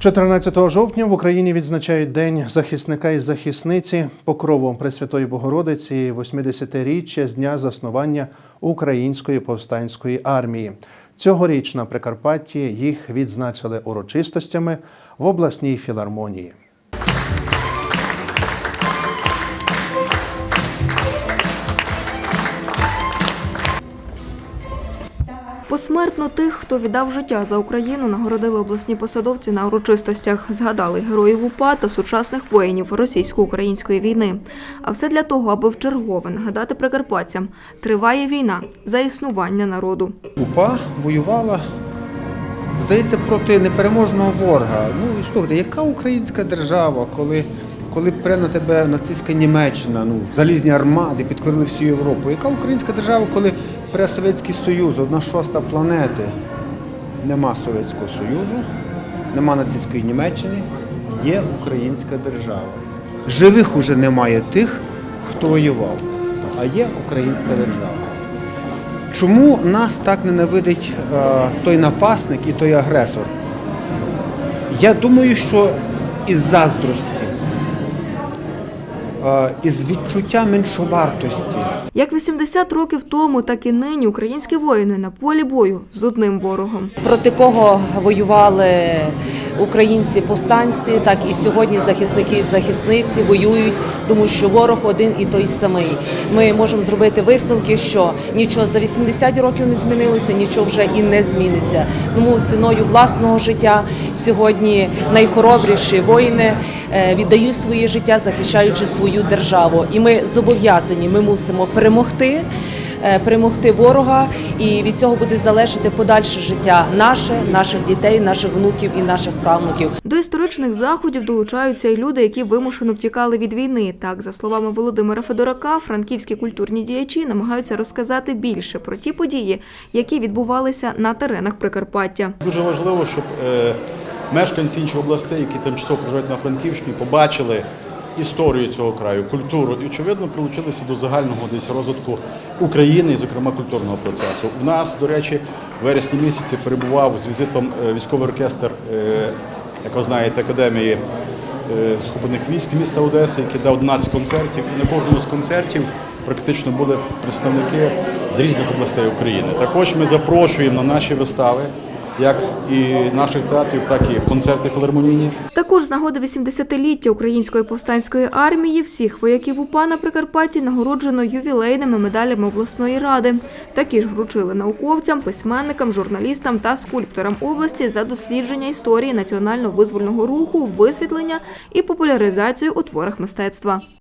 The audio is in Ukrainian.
14 жовтня в Україні відзначають День захисника і захисниці покровом Пресвятої Богородиці і 80-річчя з дня заснування Української повстанської армії. Цьогоріч на Прикарпатті їх відзначили урочистостями в обласній філармонії. Посмертно тих, хто віддав життя за Україну, нагородили обласні посадовці на урочистостях. Згадали героїв УПА та сучасних воїнів російсько-української війни. А все для того, аби вчергове нагадати прикарпатцям, триває війна за існування народу. УПА воювала, здається, проти непереможного ворога. Ну і слухайте, яка українська держава, коли, коли пре на тебе нацистська Німеччина, ну, залізні армади підкорили всю Європу. Яка українська держава, коли пре Совєтський Союз, одна шоста планети? Нема Совєтського Союзу, нема нацистської Німеччини, є українська держава. Живих уже немає тих, хто воював, а є українська держава. Чому нас так ненавидить е, той напасник і той агресор? Я думаю, що із заздрості, із відчуття меншовартості. Як 80 років тому, так і нині українські воїни на полі бою з одним ворогом. проти кого воювали українці повстанці, так і сьогодні захисники і захисниці воюють, тому що ворог один і той самий. Ми можемо зробити висновки, що нічого за 80 років не змінилося, нічого вже і не зміниться. Тому ціною власного життя сьогодні найхоробріші воїни е, віддають своє життя, захищаючи свою державу. І ми зобов'язані, ми мусимо перемогти. Е, Перемогти ворога, і від цього буде залежати подальше життя наше, наших дітей, наших внуків і наших правнуків. До історичних заходів долучаються й люди, які вимушено втікали від війни. Так, за словами Володимира Федорака, франківські культурні діячі намагаються розказати більше про ті події, які відбувалися на теренах Прикарпаття. Дуже важливо, щоб е, мешканці інших областей, які тимчасово проживають на Франківщині, побачили історію цього краю, культуру і, очевидно, прилучилися до загального десь розвитку України і, зокрема, культурного процесу. У нас, до речі, в вересні місяці перебував з візитом е, військовий оркестр, е, як ви знаєте, академії е, сухопутних військ міста Одеси, який дав 11 концертів. І на кожному з концертів практично були представники з різних областей України. Також ми запрошуємо на наші вистави, як і наших театрів, так і концерти філармонійні. Також з нагоди 80-ліття Української повстанської армії всіх вояків УПА на Прикарпатті нагороджено ювілейними медалями обласної ради. Такі ж вручили науковцям, письменникам, журналістам та скульпторам області за дослідження історії національно-визвольного руху, висвітлення і популяризацію у творах мистецтва.